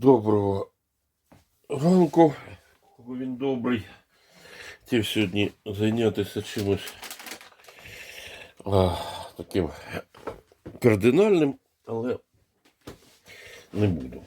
Доброго ранку, коли він добрий. Хотів сьогодні зайнятися чимось а, таким кардинальним, але не буду.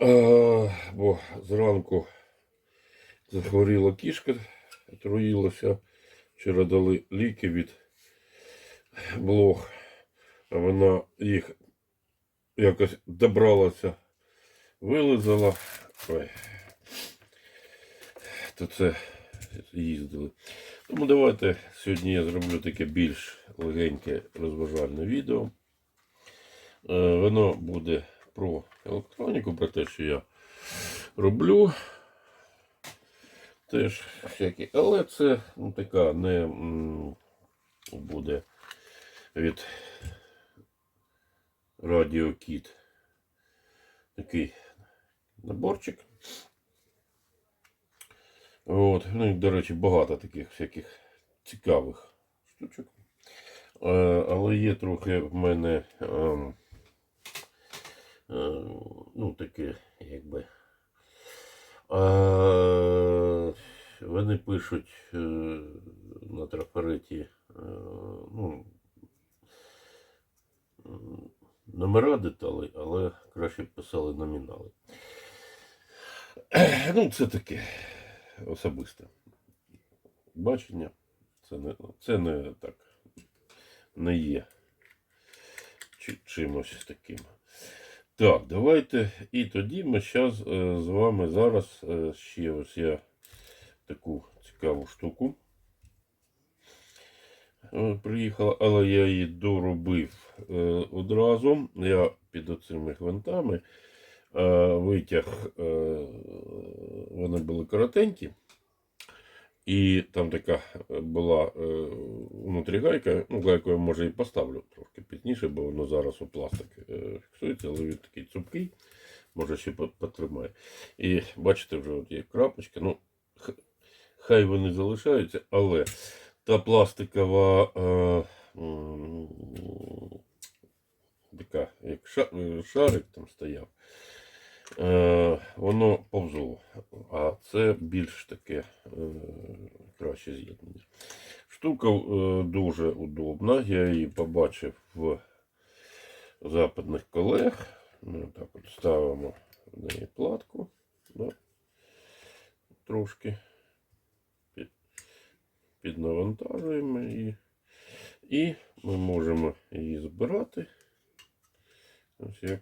А, бо зранку захворіла кішка, отруїлася. Вчора дали ліки від блох, а вона їх якось добралася, вилизала. Ой. То це їздили. Тому давайте сьогодні я зроблю таке більш легеньке розважальне відео. Е, Воно буде про електроніку, про те, що я роблю. Теж всякі. Але це ну, така не буде від Радіо Кіт. Такий наборчик. От, ну і, до речі, багато таких всяких цікавих штучок. Е, але є трохи в мене ем, е, ну, таке, якби. Е, вони пишуть е, на трафареті е, ну, м, номера деталей, але краще б писали номінали. Ну, це таке особисте бачення. Це не, це не так не є чи, чимось таким. Так, давайте. І тоді ми зараз з вами зараз е, ще ось я таку цікаву штуку. Е, Приїхала, але я її доробив е, одразу. Я під оцими гвинтами е, витяг, вони були коротенькі. І там така була внутрі гайка, ну, гайку я може і поставлю трошки пізніше, бо воно зараз у пластик фіксується, але він такий цупкий, може ще по- потримає. І бачите, вже от є крапочка. Ну, хай вони залишаються, але та пластикова е, така, як е, шарик там стояв, е, воно повзло. А це більш таке краще з'єднання. Штука дуже удобна. Я її побачив в западних колег. Ми так от ставимо в неї платку. Да, трошки під, піднавантажуємо її. І ми можемо її збирати. Ось як.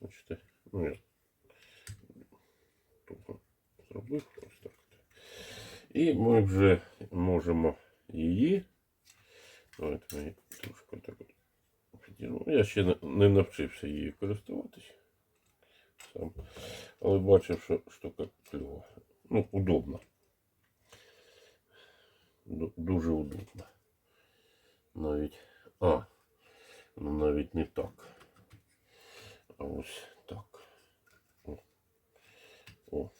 Бачите, ну я тупо зробив ось так. І ми вже можемо її. Давайте ми її трошки так от. Я ще не- навчився її користуватись сам. Але бачив, що штука кльова. Ну, удобна. Ду- Дуже удобна. Навіть. А, ну навіть не так. А ось так. О. О.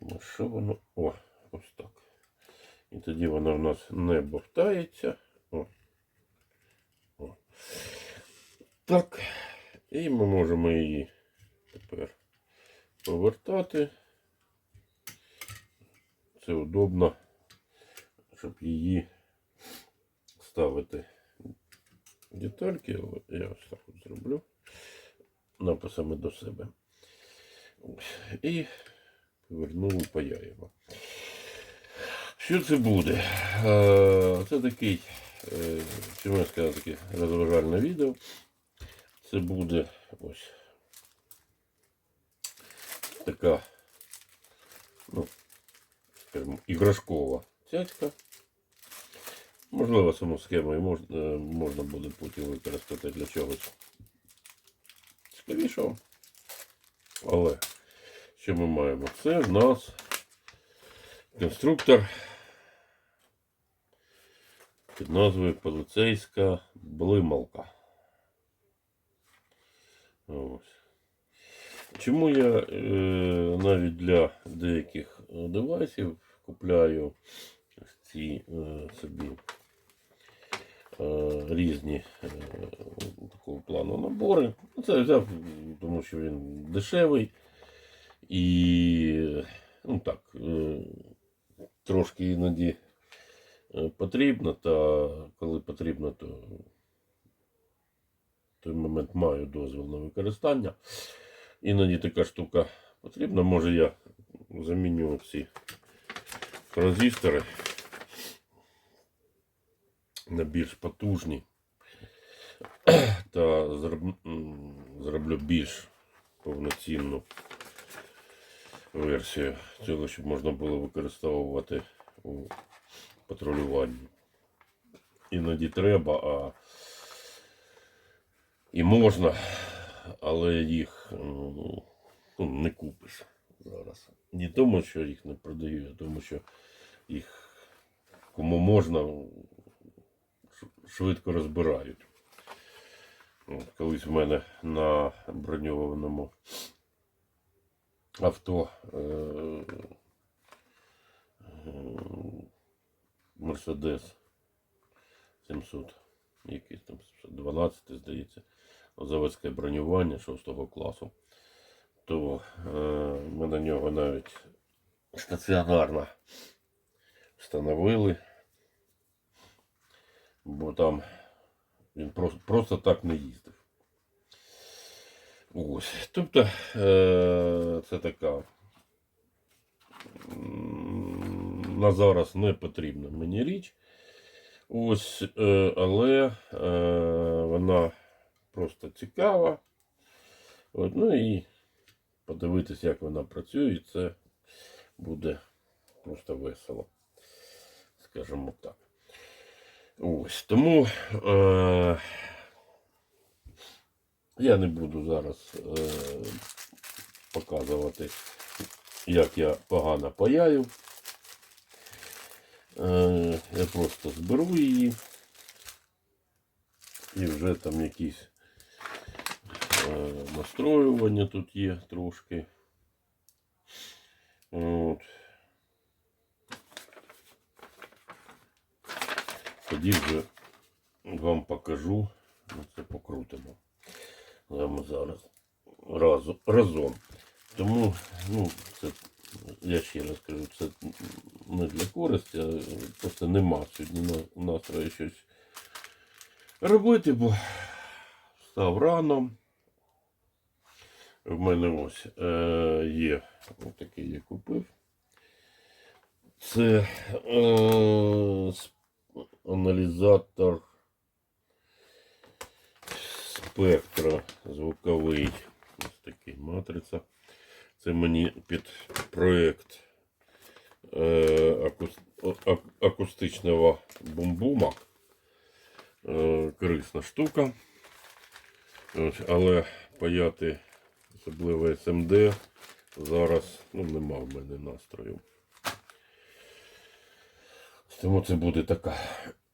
Ну, що воно? О, ось так. І тоді вона в нас не бовтається. О. О. Так. І ми можемо її тепер повертати. Це удобно, щоб її ставити детальки. Я ось так от зроблю написами до себе. Ось. І повернув паяємо. Що це буде? Е, Це такий, е, я сказав, таке розважальне відео. Це буде ось така, ну, скажімо, іграшкова цяцька. Можливо, саму схему і можна, е, можна буде потім використати для чогось цікавішого. Але що ми маємо? Це в нас конструктор під назвою поліцейська блималка. Ось. Чому я е, навіть для деяких девайсів купляю ці е, собі різні е, такого плану набори. Ну, Це взяв, тому що він дешевий. І ну так, е, трошки іноді е, потрібно, та коли потрібно, то в той момент маю дозвіл на використання. Іноді така штука потрібна. Може я заміню ці транзистори на більш потужні та зроб- зроблю більш повноцінну версію цього, щоб можна було використовувати у патрулюванні. Іноді треба, а і можна, але їх ну, не купиш зараз. Не тому, що їх не продають, а тому, що їх кому можна швидко розбирають. От, колись в мене на броньованому авто е, е, Мерседес 700, якийсь там 12, здається, заводське бронювання 6 класу, то е, ми на нього навіть стаціонарно встановили, бо там він просто, просто так не їздив. Ось. Тобто е, це така на зараз не потрібна мені річ. Ось, е, але е, вона просто цікава. От, ну і подивитись, як вона працює, це буде просто весело. Скажімо так. Ось тому е, я не буду зараз е, показувати, як я погано паяю. Е, я просто зберу її і вже там якісь е, настроювання тут є трошки. От. Тоді вже вам покажу. Ну, Це покрутимо. Прямо зараз разом. разом. Тому, ну, це, я ще раз кажу, це не для користі, а просто нема сьогодні настрою щось робити, бо встав рано. В мене ось е, є я купив. Це е, аналізатор спектра звуковий. Ось такий матриця. Це мені під проєкт е, акус- а- а- акустичного бумбума. Е, корисна штука. Ось, але паяти особливо СМД зараз ну, нема в мене настрою. Тому це буде така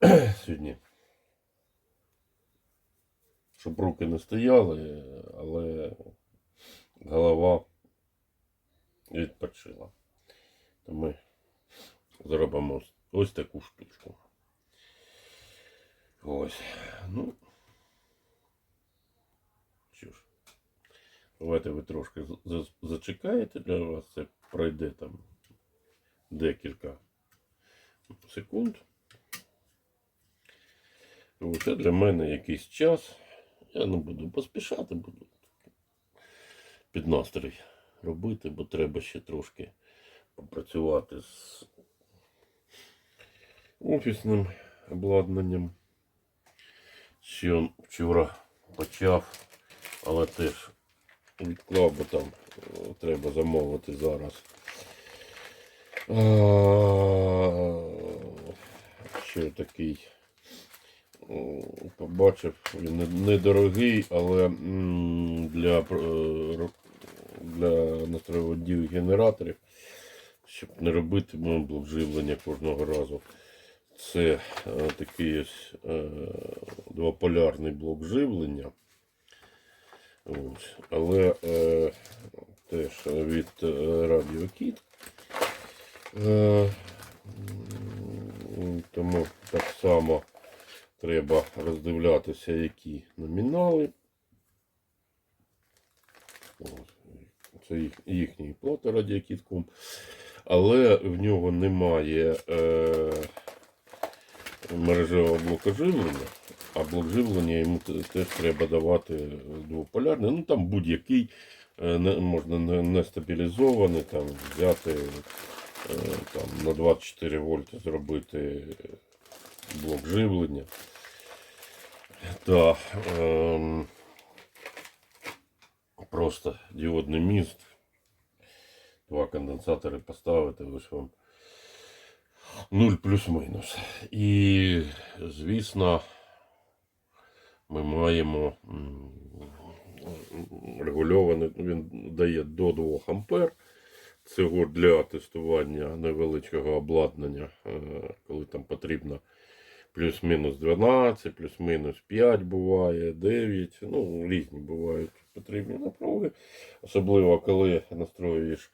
сьогодні. Щоб руки не стояли, але голова відпочила. То ми зробимо ось- таку штучку. Ось. Ну. Що ж. Давайте ви трошки зачекаєте для вас. Це пройде там декілька секунд. Ось це для мене якийсь час. Я не буду поспішати, буду під настрій робити, бо треба ще трошки попрацювати з офісним обладнанням. Ще вчора почав, але теж відклав, бо там е, треба замовити зараз. Ще такий побачив, він недорогий, але для, е, для настроєводів генераторів, щоб не робити живлення кожного разу. Це е, такий ось е, двополярний блок живлення. Ось. Але е, теж від м, тому так само треба роздивлятися, які номінали Це їхній плата радіокітком. Але в нього немає е, мережевого блока живлення, а блок живлення йому теж треба давати двополярний. Ну там будь-який е, можна не, не стабілізований, там взяти там, на 24 вольти зробити блок живлення. Так, ем, просто діодний міст. Два конденсатори поставити, ось вам 0 плюс-мінус. І, звісно, ми маємо регульований, він дає до 2 ампер. Цього для тестування невеличкого обладнання, е, коли там потрібно плюс-мінус 12, плюс-мінус 5 буває, 9, ну, різні бувають потрібні напруги. Особливо, коли настроюєш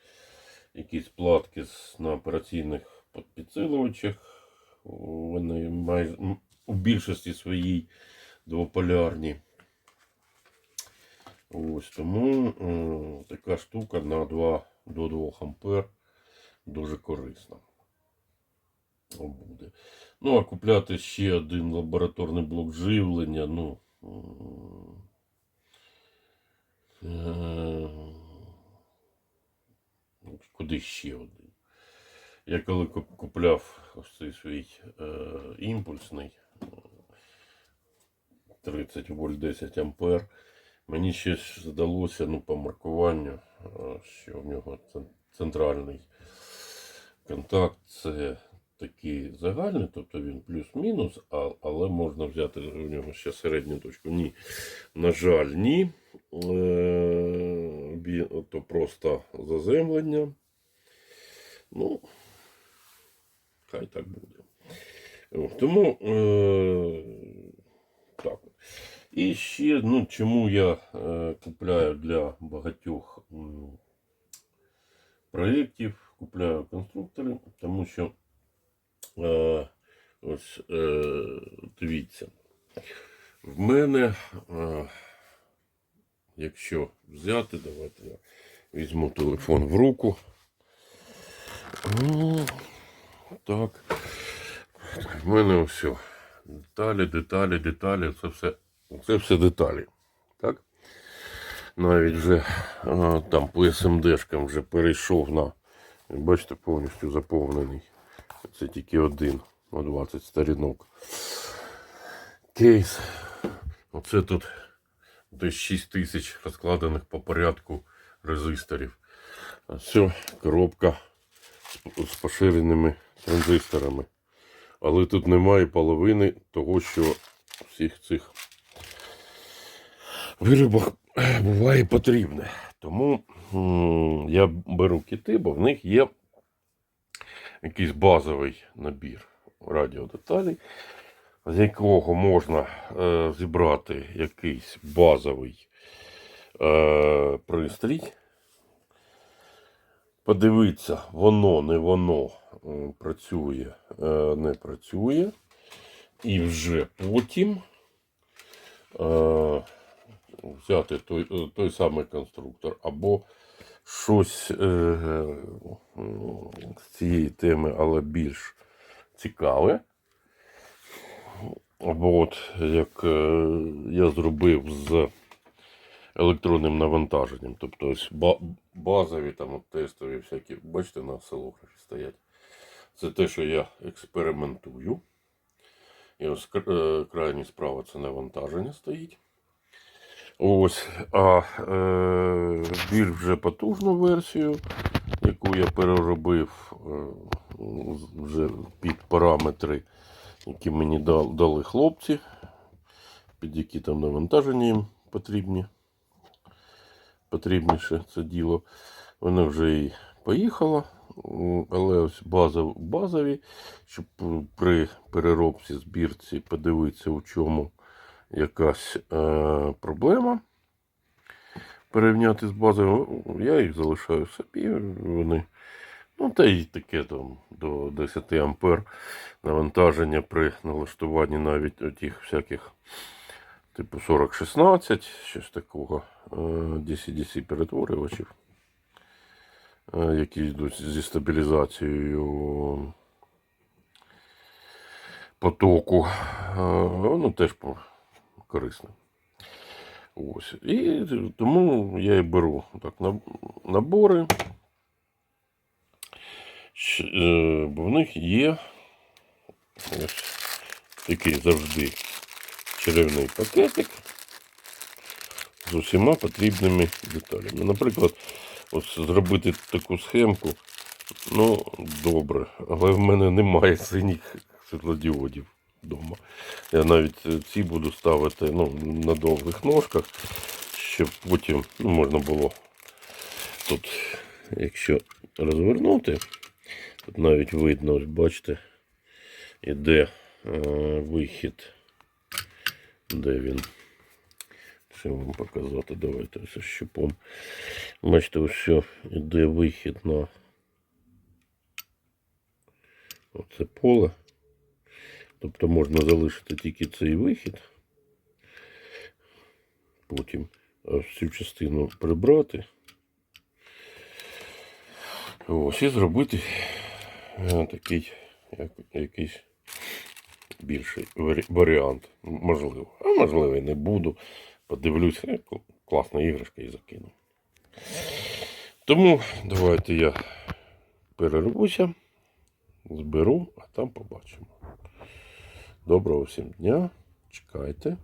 якісь платки на операційних підсилювачах. Вони майже у більшості своїй двополярні. Ось тому е, така штука на 2 до 2 ампер дуже корисна. О, буде. Ну, а купляти ще один лабораторний блок живлення, ну. е, Куди ще один? Я коли купляв ось цей свій е, імпульсний е, 30 вольт 10 ампер, мені ще здалося ну, по маркуванню, що в нього центральний контакт це такий загальний, тобто він плюс-мінус, але можна взяти у нього ще середню точку. Ні, на жаль, ні. Е, то просто заземлення. Ну, хай так буде. Тому е, так. І ще, ну, чому я е, купляю для багатьох м, проєктів, купляю конструктори, тому що е, ось е, дивіться, в мене, е, якщо взяти, давайте я візьму телефон в руку. О, так. В мене все. Деталі, деталі, деталі, це все, це все деталі. Так? Навіть вже там по СМДшкам вже перейшов на. Бачите, повністю заповнений. Це тільки один на 20 сторінок. Кейс. Оце тут десь 6 тисяч розкладених по порядку резисторів. А все, коробка з поширеними транзисторами. Але тут немає половини того, що всіх цих е, буває потрібне. Тому я беру кити, бо в них є якийсь базовий набір радіодеталей, з якого можна е, зібрати якийсь базовий е, пристрій. Подивитися, воно, не воно е, працює, не працює. І вже потім взяти той, е, той самий конструктор або щось е, е, з цієї теми, але більш цікаве. Або от як е, я зробив з електронним навантаженням. Тобто ось ба- базові там от тестові всякі, бачите, на осцилографі стоять. Це те, що я експериментую. І ось е, крайній справа це навантаження стоїть. Ось, а е, більш вже потужну версію, яку я переробив е, вже під параметри, які мені дали хлопці, під які там навантаження їм потрібні. Потрібніше це діло. Вона вже і поїхала, але ось базов, базові, щоб при переробці збірці подивитися, у чому якась е, проблема. Порівняти з базовими, я їх залишаю собі. Вони, ну, та й таке там до 10 ампер навантаження при налаштуванні навіть тих всяких типу 4016, щось такого. е, DC-DC перетворювачів, е, які йдуть зі стабілізацією потоку. Е, Воно теж по- корисне. Ось. І тому я і беру так, набори. Е, Бо в них є ось такий завжди чарівний пакетик з усіма потрібними деталями. Наприклад, ось зробити таку схемку, ну, добре, але в мене немає синіх світлодіодів вдома. Я навіть е, ці буду ставити ну, на довгих ножках, щоб потім ну, можна було тут, якщо розвернути, тут навіть видно, ось бачите, іде е, вихід. Де він? Що вам показати? Давайте ось щупом. Бачите, що іде вихід на оце поле. Тобто можна залишити тільки цей вихід. Потім ось цю частину прибрати. Ось і зробити е, такий як, якийсь більший варіант. Можливо. А можливо, і не буду. Подивлюся, Е, класна іграшка і закину. Тому давайте я перервуся, зберу, а там побачимо. Доброго всім дня. Чекайте.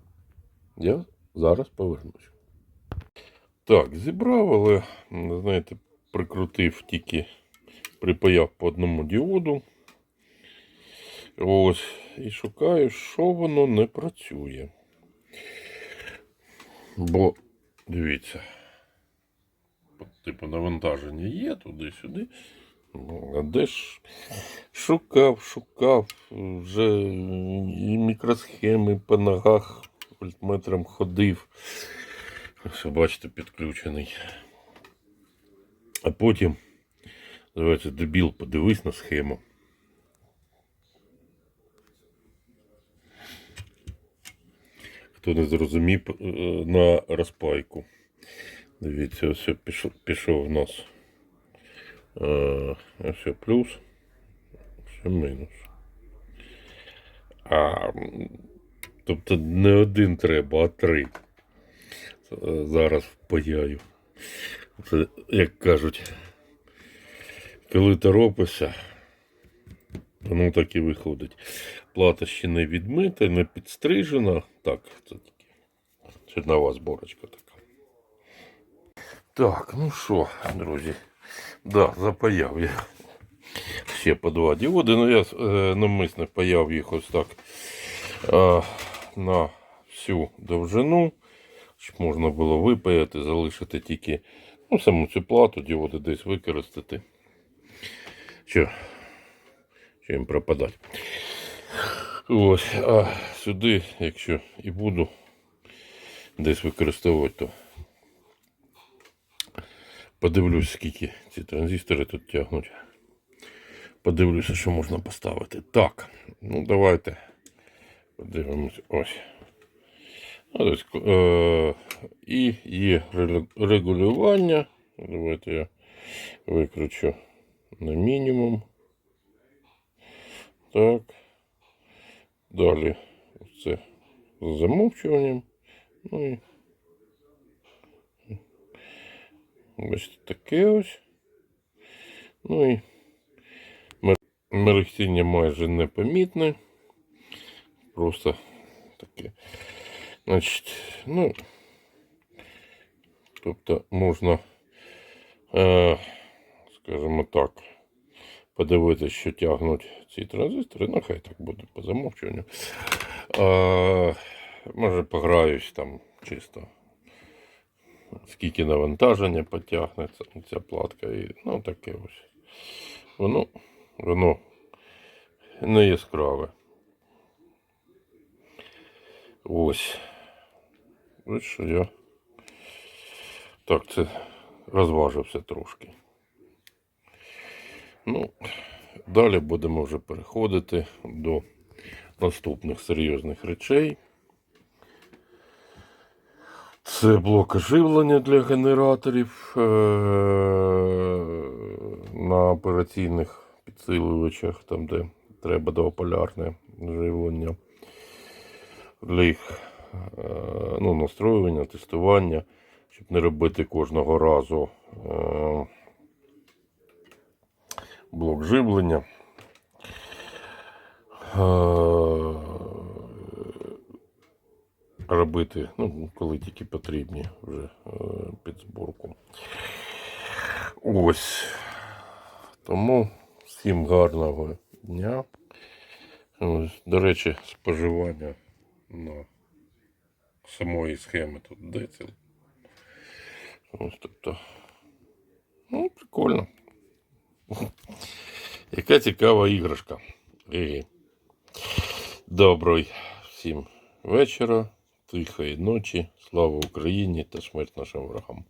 Я зараз повернусь. Так, зібрав, але, знаєте, прикрутив тільки припаяв по одному діоду. Ось. І шукаю, що воно не працює. Бо, дивіться, типу навантаження є туди-сюди. Ну, А де ж шукав, шукав, вже і мікросхеми по ногах вольтметром ходив. Все, бачите, підключений. А потім, давайте, дебіл, подивись на схему. Хто не зрозумів е, на розпайку. Дивіться, ось пішов, пішов в нас. Е, Ось плюс, мінус. А, тобто не один треба, а три. Е, Зараз впаяю. Це, як кажуть, коли торопишся, воно так і виходить. Плата ще не відмита, не підстрижена. Так, це таке. Чернова зборочка така. Так, ну що, друзі. Да, запаяв я ще по два діоди. Ну я е, навмисно паяв їх ось так е, на всю довжину. Щоб можна було випаяти, залишити тільки ну, саму цю плату, діоди десь використати. Що, що їм пропадати. Ось, а сюди, якщо і буду десь використовувати, то подивлюсь, скільки ці транзистори тут тягнуть. Подивлюся, що можна поставити. Так, ну давайте подивимось. Ось. Ось е, і є регулювання. Давайте я викручу на мінімум. Так. Далі це з замовчуванням. Ну і бачите, таке ось. Ну і мерехтіння майже непомітне. Просто таке. Значить, ну, тобто можна, е, скажімо так, подивитися, що тягнуть ці транзистори. Ну, хай так буде по замовчуванню. Е, може, пограюсь там чисто. Скільки навантаження потягне ця, ця платка. І, ну, таке ось. Воно, воно не яскраве. Ось. Ось що я. Так, це розважився трошки. Ну, далі будемо вже переходити до наступних серйозних речей. Це блок живлення для генераторів е- на операційних підсилювачах, там, де треба двополярне живлення. Для їх е- ну, настроювання, тестування, щоб не робити кожного разу е- блок живлення. Е- робити, ну, коли тільки потрібні вже під зборку. Ось. Тому всім гарного дня. До речі, споживання на самої схеми тут децил. Ось тобто. Ну, прикольно. Яка цікава іграшка. Еге. Добрий всім вечора, тихої ночі, слава Україні та смерть нашим ворогам.